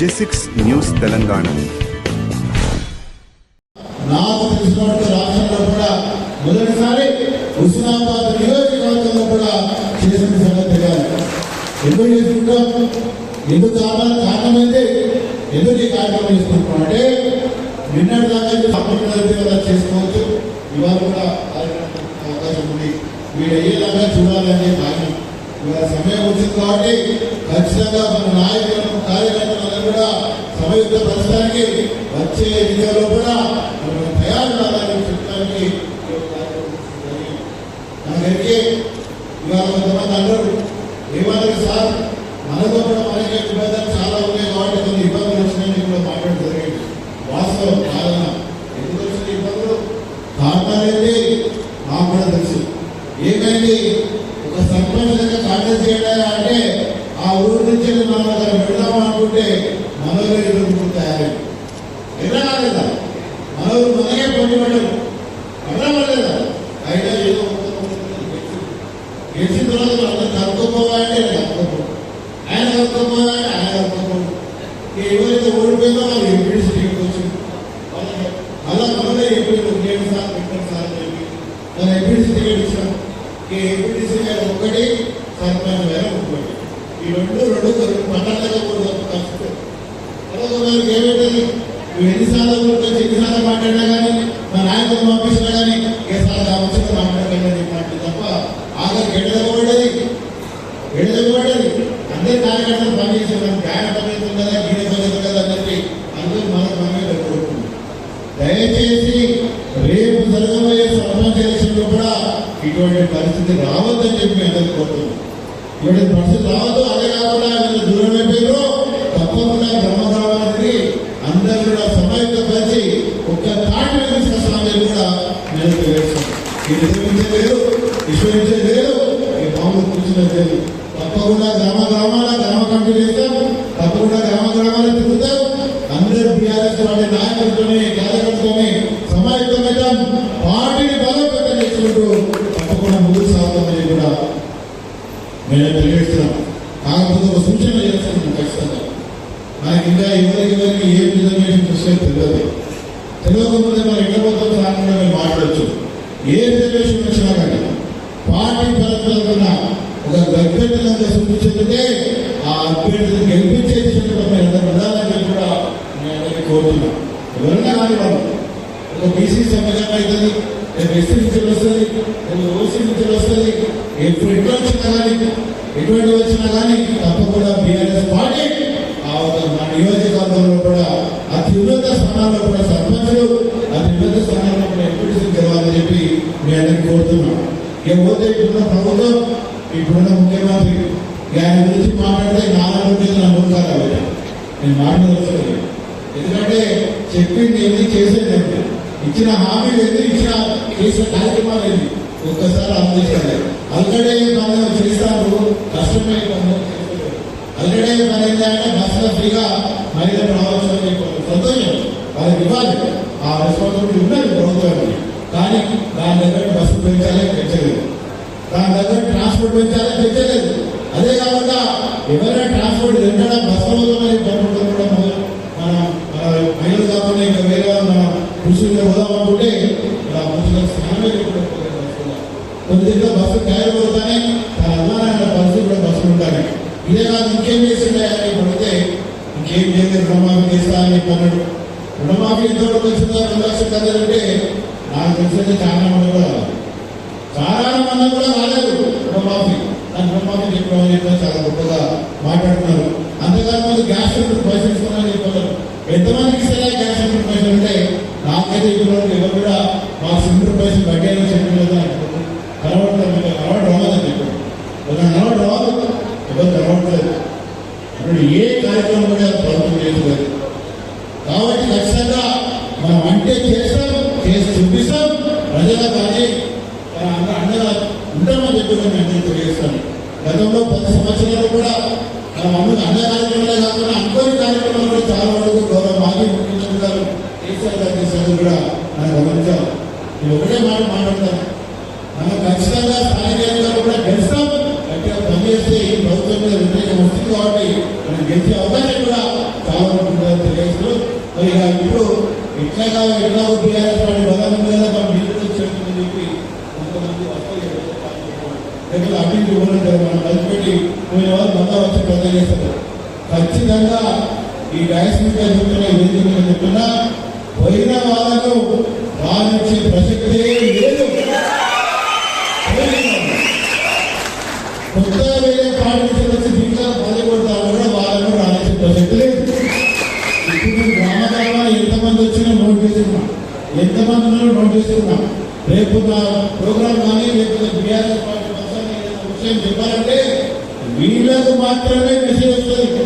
జెసిక్స్ news Telangana. నాకు తెలిసినట్టు రాష్ట్రంలో కూడా మొదటిసారి హుస్నాబాద్ నియోజకవర్గంలో కూడా చేసిన సంగతి తెలియాలి. ఎందుకు చేసుకుంటాం? ఎందుకు కావాలి కారణమైంది ఎందుకు ఈ కార్యక్రమం చేసుకుంటున్నాం? అంటే నిన్నటి దాకా చేసుకోవచ్చు. ఇవాళ కూడా అవకాశం ఉంది. మీరు అయ్యేలాగా చూడాలని సమయం వచ్చింది కాబట్టి ఖచ్చితంగా మన నాయకులను కార్యకర్తలను కూడా సమయుక్త పరచడానికి వచ్చే ఎన్నికల్లో కూడా మనం తయారు కావాలని చెప్పడానికి ఈ ఇవాళ కొంతమంది అందరూ ఏమన్నారు సార్ మనతో కూడా మనకే ఇబ్బందులు చాలా ఉన్నాయి కాబట్టి కొన్ని ఇబ్బందులు వచ్చినాయని కూడా మాట్లాడడం జరిగింది వాస్తవం కాదన ఎందుకు వచ్చిన ఇబ్బందులు కారణాలేంటి నాకు కూడా తెలుసు ఏమైంది ఒక సర్పంచ్ దగ్గర కాంగ్రెస్ అంటే ఆ ఊరు నుంచి మనం అక్కడ వెళ్దాం అనుకుంటే మనలో ఎదుర్కొంటూ తయారైంది ఎలా కాలేదా మన మనకే పోటీ పడ్డారు పడలేదా అయినా ఏదో గెలిచిన తర్వాత అందరూ కలుపుకోవాలంటే కలుపుకోకూడదు. ఆయన కలుపుకోవాలంటే ఆయన కలుపుకోకూడదు. ఎవరైతే ఓడిపోయిందో వాళ్ళు ఎంపీ టికెట్ వచ్చింది అలా మనమే ఎంపీ ఏడు సార్లు ఎక్కడ సార్లు చెప్పి మన ఎంపీడీసీ టికెట్ ఇచ్చాం ఈ ఎంపీడీసీ గారు ఈ రెండు రెండు రెండు మండలాలుగా కూడా తర్వాత మనకి ఏమైతుంది నువ్వు ఎన్నిసార్లు ఊరుకొచ్చి ఎన్నిసార్లు మాట్లాడినా కానీ మా నాయకులు పంపించినా కానీ ఏసారి కావచ్చు మాట్లాడగలని మాట్లాడి తప్ప ఆఖరి ఎడదగబడ్డది ఎడదగబడ్డది అందరి కార్యకర్తలు పనిచేసేదాం గాయ పనిచేస్తుంది కదా గీడ పనిచేస్తుంది కదా అని చెప్పి అందరూ మన పనిగా పెట్టుకుంటుంది దయచేసి రేపు జరగబోయే సర్పంచ్ ఎలక్షన్లో కూడా ఇటువంటి పరిస్థితి రావద్దని చెప్పి అందరూ కోరుతున్నాం. ఇటువంటి పరిస్థితి రావద్దు అదే కాకుండా మీరు దూరం అయిపోయారు తప్పకుండా బ్రహ్మగ్రామానికి అందరూ కూడా సమైక్య పరిచి ఒక్క తాటి మీద తీసుకొస్తామని కూడా నేను తెలియజేస్తాను ఈ లేదు విశ్వసించే లేదు ఈ మామూలు కూర్చునే లేదు తప్పకుండా గ్రామ గ్రామాల గ్రామ కమిటీ చేస్తాం. తప్పకుండా గ్రామ గ్రామాల తిరుగుతాం. అందరూ బీఆర్ఎస్ వాటి నాయకులతోనే కార్యకర్తలతోనే సమాజ మేము తెలియజేస్తున్నాం. కాకపోతే ఒక సూచన చేస్తున్నాం ఖచ్చితంగా. మనకి ఇంకా ఎవరికి ఎవరికి ఏ రిజర్వేషన్ చూస్తే తెలియదు. తెలియకపోతే మనం ఎక్కడ పోతాం రాకుండా మేము మాట్లాడచ్చు. ఏ రిజర్వేషన్ వచ్చినా కానీ పార్టీ పరంగా ఒక అభ్యర్థులంతా సూచించే ఆ అభ్యర్థులు గెలిపించే అందరూ ఉండాలని కూడా నేను అందరికీ కోరుతున్నాం ఎవరైనా కానీ వాళ్ళు ఒక బీసీ సమాజం అవుతుంది రేపు ఎస్సీ నుంచి వస్తుంది రేపు ఓసీ నుంచి వస్తుంది. ఎప్పుడు ఎట్లా వచ్చినా కానీ ఎటువంటి వచ్చినా కానీ తప్పకుండా బీఆర్ఎస్ పార్టీ ఆ ఒక మా నియోజకవర్గంలో కూడా అతి ఉన్నత స్థానాల్లో కూడా సర్పంచులు అతి ఉన్నత స్థానాల్లో కూడా ఎంపీటీసీ గెలవాలని చెప్పి మీ అందరికీ కోరుతున్నాం ఇక పోతే ఇప్పుడున్న ప్రభుత్వం ఇప్పుడున్న ముఖ్యమంత్రి ఆయన గురించి మాట్లాడితే నాలుగు రోజులు నా మూడు కాదు. నేను మాట్లాడలేదు ఎందుకంటే చెప్పింది ఏంది చేసేది ఏంటి ఇచ్చిన హామీలు ఏంది ఇచ్చిన చేసిన కార్యక్రమాలు ఏంది ఒక్కసారి ఆలోచించాలి అల్కడే పనులు చేస్తారు కష్టమే పనులు చేస్తారు. అల్కడే పని ఏంటంటే బస్సులో ఫ్రీగా మహిళలు రావచ్చు సంతోషం. వాళ్ళకి ఇవ్వాలి. ఆ రెస్పాన్సిబిలిటీ ఉన్నది ప్రభుత్వానికి. కానీ దాని దగ్గర బస్సు పెంచాలి పెంచలేదు. దాని దగ్గర ట్రాన్స్పోర్ట్ పెంచాలి పెంచలేదు. అదే కాకుండా ఎవరైనా ట్రాన్స్పోర్ట్ తింటారా బస్సులో పోతామని పనులు కూడా మొదలు మన మన మహిళలు కాకుండా ఇంకా వేరే వాళ్ళు మన పురుషులుగా పోదాం అనుకుంటే ఇలా పురుషులకు స్థానమే లేకుండా పోతుంది బస్సులో. కొన్ని దగ్గర బస్సు టైర్ పోతానే తన అమ్మానాయన పరిస్థితి కూడా బస్సులు ఉంటాయి ఇదే కాదు ఇంకేం చేసిండే అని పడితే ఇంకేం చేస్తానని రుణమాఫీ చెప్పన్నాడు రుణమాఫీ ఎంతవరకు వచ్చిందో రెండు లక్షలు కదంటే నాకు తెలిసింది చాలా మంది కూడా చాలా మంది కూడా రాలేదు రుణమాఫీ. దాని రుణమాఫీ చెప్పడం అని చాలా గొప్పగా మాట్లాడుతున్నారు. అంతేకాదు ముందు గ్యాస్ సిలిండర్ పైసలు ఇస్తున్నారని చెప్పారు. ఎంతమందికి ఇస్తారా గ్యాస్ సిలిండర్ పైసలు అంటే నాకైతే ఇప్పుడు ఎవరు కూడా మా సిలిండర్ పైసలు కట్టారని చెప్పలేదు కలవడం కలవడం రావాలని చెప్పారు. ఒక కలవడం రాదు ఎవరు కలవట్లేదు? ఇప్పుడు ఏ కార్యక్రమం కూడా ప్రభుత్వం చేయలేదు కాబట్టి ఖచ్చితంగా మనం అంటే చేస్తాం చేసి చూపిస్తాం ప్రజలకు కానీ మన అండగా ఉంటామని చెప్పి నేను అందరికీ తెలియజేస్తాను గతంలో పది సంవత్సరాలు కూడా మనం మమ్మల్ని అన్న కార్యక్రమాలే కాకుండా అనుకోని కార్యక్రమాలు కూడా చాలా వరకు గౌరవ మాజీ ముఖ్యమంత్రి గారు కేసీఆర్ గారు చేసేది కూడా మనం గమనించాం. నేను ఒకటే మాట మాట్లాడతాను. మనం ఖచ్చితంగా స్థానిక ఎన్నికలు కూడా గెలుస్తాం గట్టిగా పనిచేస్తే ఈ ప్రభుత్వం మీద వ్యతిరేకం వస్తుంది కాబట్టి మనం గెలిచే అవకాశం ఎట్లయినా ఎట్లా వద్దు కానీ బంగారం లేదా మనం నిధులు చేస్తుందని చెప్పి కొంతమంది ఎక్కడ అభివృద్ధి ఇవ్వనంటారు మనం కలిసిపెట్టి పోయిన వాళ్ళు మళ్ళా వచ్చి పెద్ద చేస్తారు. ఖచ్చితంగా ఈ డయాస్మిక్గా చెప్తున్నా ఏం చెప్తున్నా చెప్తున్నా పోయిన వాళ్ళకు రానిచ్చే ప్రసక్తే ఎంతమంది వచ్చినా ఎంతమంది ఉన్నారో నోట్ చేస్తున్నాం రేపు ప్రోగ్రామ్ కానీ లేకపోతే బీఆర్ఎస్ పార్టీ విషయం చెప్పాలంటే వీళ్ళకు మాత్రమే మెసేజ్ వస్తుంది.